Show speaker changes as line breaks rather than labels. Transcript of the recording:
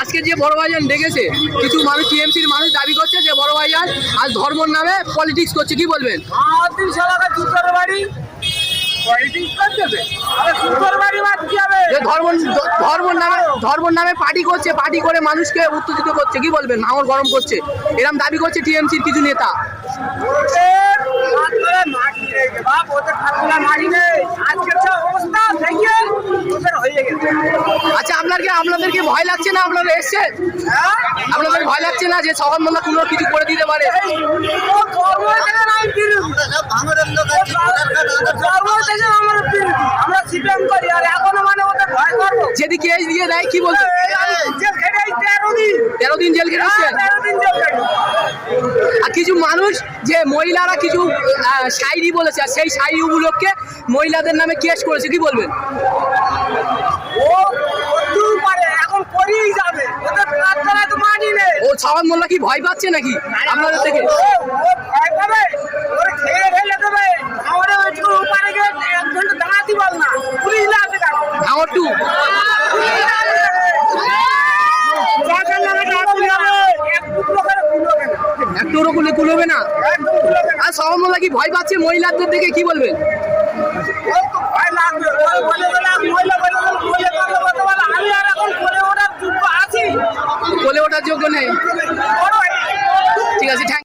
আজকে যে বড় ভাইজান ডেকেছে কিছু মানুষ টিএমসির মানুষ দাবি করছে যে বড় ভাইজান আজ ধর্মর নামে পলিটিক্স করছে কি বলবেন? নামে পার্টি করছে পার্টি করে মানুষকে উত্তেজিত করছে বলবেন? গরম করছে। এরম দাবি করছে টিএমসির কিছু নেতা। আপনাকে আপনাদেরকে ভয় লাগছে না? আপনারা এসছে
হ্যাঁ?
আপনাদের ভয় লাগছে না যে সবার মধ্যে কোনো কিছু করে দিতে পারে? যদি কেস দিয়ে কি
এই তেরো দিন
জেল আর কিছু মানুষ, যে মহিলারা কিছু শায়রি বলেছে, আর সেই শায়রি উপলক্ষে মহিলাদের নামে কেস করেছে, কি বলবেন?
ও
ও মোল্লা কি ভয় পাচ্ছে নাকি আপনাদের থেকে? ভাঙর টু।
হবে না।
আর মোল্লা কি ভয় পাচ্ছে মহিলাদের থেকে কি বলবেন?
যোগ্য
নেই। ঠিক আছে থ্যাংক